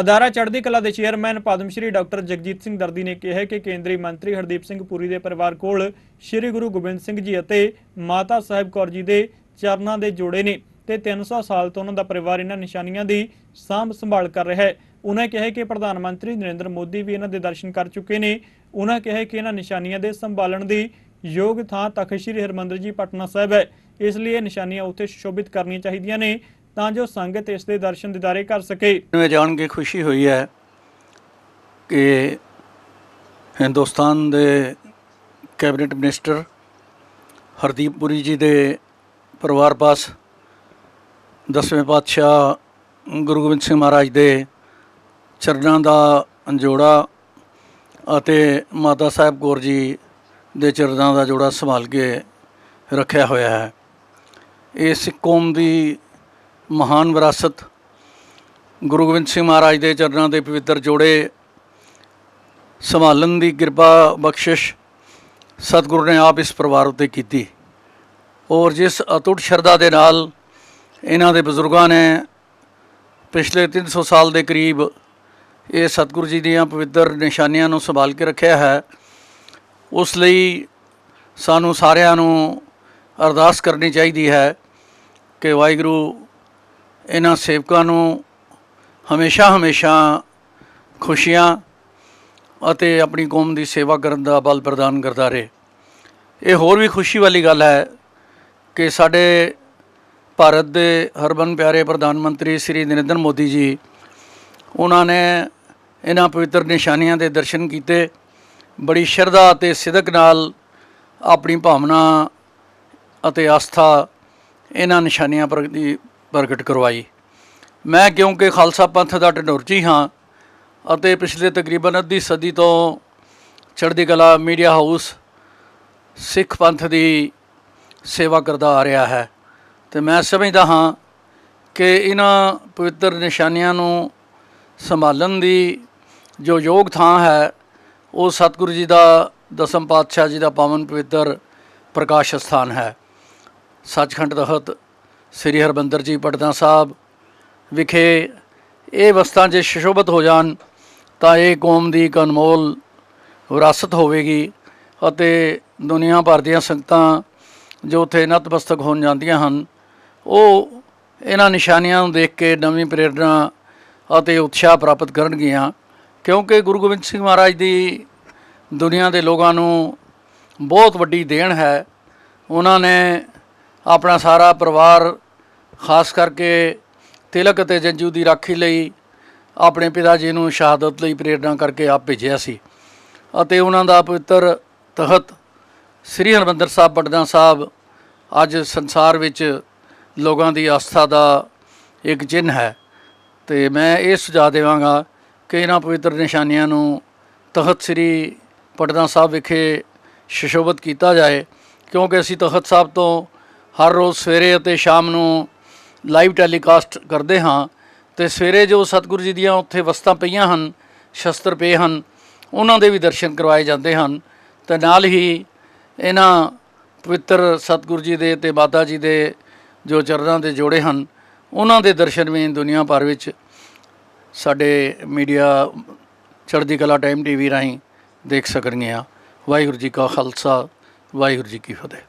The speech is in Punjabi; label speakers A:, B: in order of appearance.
A: ਅਦਾਰਾ ਚੜ੍ਹਦੀ ਕਲਾ ਦੇ ਚੇਅਰਮੈਨ ਪਦਮ ਸ਼੍ਰੀ ਡਾਕਟਰ ਜਗਜੀਤ ਸਿੰਘ ਦਰਦੀ ਨੇ ਕਿਹਾ ਕਿ ਕੇਂਦਰੀ ਮੰਤਰੀ ਹਰਦੀਪ ਸਿੰਘ ਪੁਰੀ ਦੇ ਪਰਿਵਾਰ ਕੋਲ ਸ਼੍ਰੀ ਗੁਰੂ ਗੋਬਿੰਦ ਸਿੰਘ ਜੀ ਅਤੇ ਮਾਤਾ ਸਾਹਿਬ ਕੌਰ ਜੀ ਦੇ ਚਰਨਾਂ ਦੇ ਜੋੜੇ ਨੇ ਤੇ 300 ਸਾਲ ਤੋਂ ਉਹਨਾਂ ਦਾ ਪਰਿਵਾਰ ਇਹਨਾਂ ਨਿਸ਼ਾਨੀਆਂ ਦੀ ਸਾਂਭ ਸੰਭਾਲ ਕਰ ਰਿਹਾ ਹੈ। ਉਹਨਾਂ ਕਿਹਾ ਕਿ ਪ੍ਰਧਾਨ ਮੰਤਰੀ ਨਰਿੰਦਰ ਮੋਦੀ ਵੀ ਇਹਨਾਂ ਦੇ ਦਰਸ਼ਨ ਕਰ ਚੁੱਕੇ ਨੇ। ਉਹਨਾਂ ਕਿਹਾ ਕਿ ਇਹਨਾਂ ਨਿਸ਼ਾਨੀਆਂ ਦੇ ਸੰਭਾਲਣ ਦੀ ਯੋਗ ਥਾਂ ਤਖਤ ਸ੍ਰੀ ਹਰਿਮੰਦਰ ਜੀ, ਪਟਨਾ ਸਾਹਿਬ ਹੈ। ਇਸ ਲਈ ਇਹ ਨਿਸ਼ਾਨੀਆਂ ਉੱਥੇ ਸ਼ੋਭਿਤ ਕਰਨੀਆਂ ਚਾਹੀਦੀਆਂ ਨੇ। ਤਾਂ ਜੋ ਸੰਗਤ ਇਸ ਦੇ ਦਰਸ਼ਨ ਦਿਦਾਰੇ ਕਰ ਸਕੇ।
B: ਮੈਨੂੰ ਜਾਣ ਕੇ ਖੁਸ਼ੀ ਹੋਈ ਹੈ ਕਿ ਹਿੰਦੁਸਤਾਨ ਦੇ ਕੈਬਨਿਟ ਮਿਨਿਸਟਰ ਹਰਦੀਪ ਪੁਰੀ ਜੀ ਦੇ ਪਰਿਵਾਰ ਪਾਸ ਦਸਵੇਂ ਪਾਤਸ਼ਾਹ ਗੁਰੂ ਗੋਬਿੰਦ ਸਿੰਘ ਮਹਾਰਾਜ ਦੇ ਚਰਨਾਂ ਦਾ ਜੋੜਾ ਅਤੇ ਮਾਤਾ ਸਾਹਿਬ ਕੌਰ ਜੀ ਦੇ ਚਰਨਾਂ ਦਾ ਜੋੜਾ ਸੰਭਾਲ ਕੇ ਰੱਖਿਆ ਹੋਇਆ ਹੈ। ਇਹ ਸਿੱਖ ਕੌਮ ਦੀ ਮਹਾਨ ਵਿਰਾਸਤ, ਗੁਰੂ ਗੋਬਿੰਦ ਸਿੰਘ ਮਹਾਰਾਜ ਦੇ ਚਰਨਾਂ ਦੇ ਪਵਿੱਤਰ ਜੋੜੇ, ਸੰਭਾਲਣ ਦੀ ਕਿਰਪਾ ਬਖਸ਼ਿਸ਼ ਸਤਿਗੁਰੂ ਨੇ ਆਪ ਇਸ ਪਰਿਵਾਰ ਉੱਤੇ ਕੀਤੀ। ਔਰ ਜਿਸ ਅਟੁੱਟ ਸ਼ਰਧਾ ਦੇ ਨਾਲ ਇਹਨਾਂ ਦੇ ਬਜ਼ੁਰਗਾਂ ਨੇ ਪਿਛਲੇ 300 ਸਾਲ ਦੇ ਕਰੀਬ ਇਹ ਸਤਿਗੁਰੂ ਜੀ ਦੀਆਂ ਪਵਿੱਤਰ ਨਿਸ਼ਾਨੀਆਂ ਨੂੰ ਸੰਭਾਲ ਕੇ ਰੱਖਿਆ ਹੈ, ਉਸ ਲਈ ਸਾਨੂੰ ਸਾਰਿਆਂ ਨੂੰ ਅਰਦਾਸ ਕਰਨੀ ਚਾਹੀਦੀ ਹੈ ਕਿ ਵਾਹਿਗੁਰੂ ਇਹਨਾਂ ਸੇਵਕਾਂ ਨੂੰ ਹਮੇਸ਼ਾ ਹਮੇਸ਼ਾ ਖੁਸ਼ੀਆਂ ਅਤੇ ਆਪਣੀ ਕੌਮ ਦੀ ਸੇਵਾ ਕਰਨ ਦਾ ਬਲ ਪ੍ਰਦਾਨ ਕਰਦਾ ਰਹੇ। ਇਹ ਹੋਰ ਵੀ ਖੁਸ਼ੀ ਵਾਲੀ ਗੱਲ ਹੈ ਕਿ ਸਾਡੇ ਭਾਰਤ ਦੇ ਹਰਬਨ ਪਿਆਰੇ ਪ੍ਰਧਾਨ ਮੰਤਰੀ ਸ੍ਰੀ ਨਰਿੰਦਰ ਮੋਦੀ ਜੀ, ਉਹਨਾਂ ਨੇ ਇਹਨਾਂ ਪਵਿੱਤਰ ਨਿਸ਼ਾਨੀਆਂ ਦੇ ਦਰਸ਼ਨ ਕੀਤੇ। ਬੜੀ ਸ਼ਰਧਾ ਅਤੇ ਸਿਦਕ ਨਾਲ ਆਪਣੀ ਭਾਵਨਾ ਅਤੇ ਆਸਥਾ ਇਹਨਾਂ ਨਿਸ਼ਾਨੀਆਂ ਪ੍ਰਤੀ ਪ੍ਰਗਟ ਕਰਵਾਈ। ਮੈਂ ਕਿਉਂਕਿ ਖਾਲਸਾ ਪੰਥ ਦਾ ਢੰਡੋਰਚੀ ਹਾਂ ਅਤੇ ਪਿਛਲੇ ਤਕਰੀਬਨ ਅੱਧੀ ਸਦੀ ਤੋਂ ਚੜ੍ਹਦੀ ਕਲਾ ਮੀਡੀਆ ਹਾਊਸ ਸਿੱਖ ਪੰਥ ਦੀ ਸੇਵਾ ਕਰਦਾ ਆ ਰਿਹਾ ਹੈ। ਤੇ ਮੈਂ ਸਮਝਦਾ ਹਾਂ ਕਿ ਇਹਨਾਂ ਪਵਿੱਤਰ ਨਿਸ਼ਾਨੀਆਂ ਨੂੰ ਸੰਭਾਲਣ ਦੀ ਜੋ ਯੋਗ ਥਾਂ ਹੈ, ਉਹ ਸਤਿਗੁਰੂ ਜੀ ਦਾ, ਦਸਮ ਪਾਤਸ਼ਾਹ ਜੀ ਦਾ ਪਾਵਨ ਪਵਿੱਤਰ ਪ੍ਰਕਾਸ਼ ਸਥਾਨ ਹੈ। ਸੱਚਖੰਡ ਤਖਤ ਸ੍ਰੀ ਹਰਬੰਦਰ ਜੀ ਪਟਨਾ ਸਾਹਿਬ ਵਿਖੇ ਇਹ ਵਸਤਾਂ ਜੇ ਸ਼ਸ਼ੋਭਤ ਹੋ ਜਾਣ, ਤਾਂ ਇਹ ਕੌਮ ਦੀ ਇੱਕ ਅਨਮੋਲ ਵਿਰਾਸਤ ਹੋਵੇਗੀ ਅਤੇ ਦੁਨੀਆ ਭਰ ਦੀਆਂ ਸੰਗਤਾਂ ਜੋ ਉੱਥੇ ਨਤਮਸਤਕ ਹੋਣ ਜਾਂਦੀਆਂ ਹਨ, ਉਹ ਇਹਨਾਂ ਨਿਸ਼ਾਨੀਆਂ ਨੂੰ ਦੇਖ ਕੇ ਨਵੀਂ ਪ੍ਰੇਰਣਾ ਅਤੇ ਉਤਸ਼ਾਹ ਪ੍ਰਾਪਤ ਕਰਨਗੀਆਂ, ਕਿਉਂਕਿ ਗੁਰੂ ਗੋਬਿੰਦ ਸਿੰਘ ਮਹਾਰਾਜ ਦੀ ਦੁਨੀਆ ਦੇ ਲੋਕਾਂ ਨੂੰ ਬਹੁਤ ਵੱਡੀ ਦੇਣ ਹੈ। ਉਹਨਾਂ ਨੇ ਆਪਣਾ ਸਾਰਾ ਪਰਿਵਾਰ, ਖਾਸ ਕਰਕੇ ਤਿਲਕ ਅਤੇ ਜੰਜੂ ਦੀ ਰਾਖੀ ਲਈ ਆਪਣੇ ਪਿਤਾ ਜੀ ਨੂੰ ਸ਼ਹਾਦਤ ਲਈ ਪ੍ਰੇਰਣਾ ਕਰਕੇ ਆਪ ਭੇਜਿਆ ਸੀ ਅਤੇ ਉਹਨਾਂ ਦਾ ਪਵਿੱਤਰ ਤਖਤ ਸ੍ਰੀ ਹਰਿਮੰਦਰ ਸਾਹਿਬ ਪਟਨਾ ਸਾਹਿਬ ਅੱਜ ਸੰਸਾਰ ਵਿੱਚ ਲੋਕਾਂ ਦੀ ਆਸਥਾ ਦਾ ਇੱਕ ਚਿੰਨ੍ਹ ਹੈ। ਤੇ ਮੈਂ ਇਹ ਸੁਝਾਅ ਦੇਵਾਂਗਾ ਕਿ ਇਹਨਾਂ ਪਵਿੱਤਰ ਨਿਸ਼ਾਨੀਆਂ ਨੂੰ ਤਖਤ ਸ੍ਰੀ ਪਟਨਾ ਸਾਹਿਬ ਵਿਖੇ ਸ਼ਸ਼ੋਭਤ ਕੀਤਾ ਜਾਏ, ਕਿਉਂਕਿ ਅਸੀਂ ਤਖਤ ਸਾਹਿਬ ਤੋਂ ਹਰ ਰੋਜ਼ ਸਵੇਰੇ ਅਤੇ ਸ਼ਾਮ ਨੂੰ ਲਾਈਵ ਟੈਲੀਕਾਸਟ ਕਰਦੇ ਹਾਂ ਤੇ ਸਵੇਰੇ ਜੋ ਸਤਿਗੁਰੂ ਜੀ ਦੀਆਂ ਉੱਥੇ ਵਸਤਾਂ ਪਈਆਂ ਹਨ, ਸ਼ਸਤਰ ਪਏ ਹਨ, ਉਹਨਾਂ ਦੇ ਵੀ ਦਰਸ਼ਨ ਕਰਵਾਏ ਜਾਂਦੇ ਹਨ। ਤੇ ਨਾਲ ਹੀ ਇਹਨਾਂ ਪਵਿੱਤਰ ਸਤਿਗੁਰੂ ਜੀ ਦੇ ਤੇ ਮਾਤਾ ਜੀ ਦੇ ਜੋ ਚਰਨਾਂ ਦੇ ਜੋੜੇ ਹਨ, ਉਹਨਾਂ ਦੇ ਦਰਸ਼ਨ ਵੀ ਦੁਨੀਆ ਭਰ ਵਿੱਚ ਸਾਡੇ ਮੀਡੀਆ ਚੜ੍ਹਦੀ ਕਲਾ ਟਾਈਮ ਟੀਵੀ ਰਾਹੀਂ ਦੇਖ ਸਕਣਗੇ ਆ। ਵਾਹਿਗੁਰੂ ਜੀ ਕਾ ਖਾਲਸਾ, ਵਾਹਿਗੁਰੂ ਜੀ ਕੀ ਫਤਿਹ।